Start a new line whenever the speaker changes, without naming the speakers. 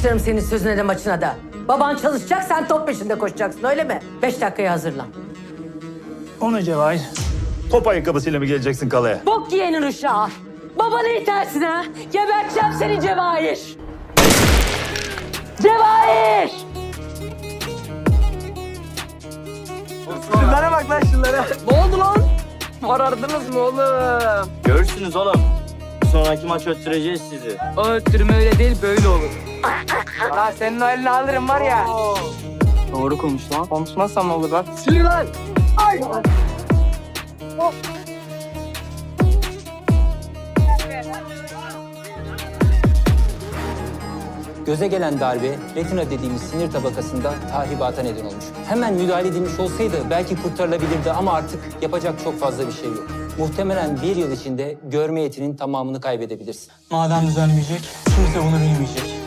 Başlarım senin sözüne de maçına da. Baban çalışacak, sen top peşinde koşacaksın öyle mi? Beş dakikaya hazırlan.
O ne Cevahir?
Top ayakkabısıyla mı geleceksin kalaya?
Bok yiyenin uşağı. Babanı itersin ha. Geberteceğim seni Cevahir. Cevahir!
Şunlara bak lan şunlara. Ne oldu lan? Morardınız mı oğlum?
Görürsünüz oğlum. Sonraki maç öttüreceğiz sizi.
O öttürme öyle değil böyle olur. Ha senin o elini alırım var ya. Doğru konuş lan. Konuşmazsam olur bak. Sil lan. Ay.
Göze gelen darbe retina dediğimiz sinir tabakasında tahribata neden olmuş. Hemen müdahale edilmiş olsaydı belki kurtarılabilirdi ama artık yapacak çok fazla bir şey yok. Muhtemelen bir yıl içinde görme yetinin tamamını kaybedebilirsin.
Madem düzelmeyecek, kimse bunu bilmeyecek.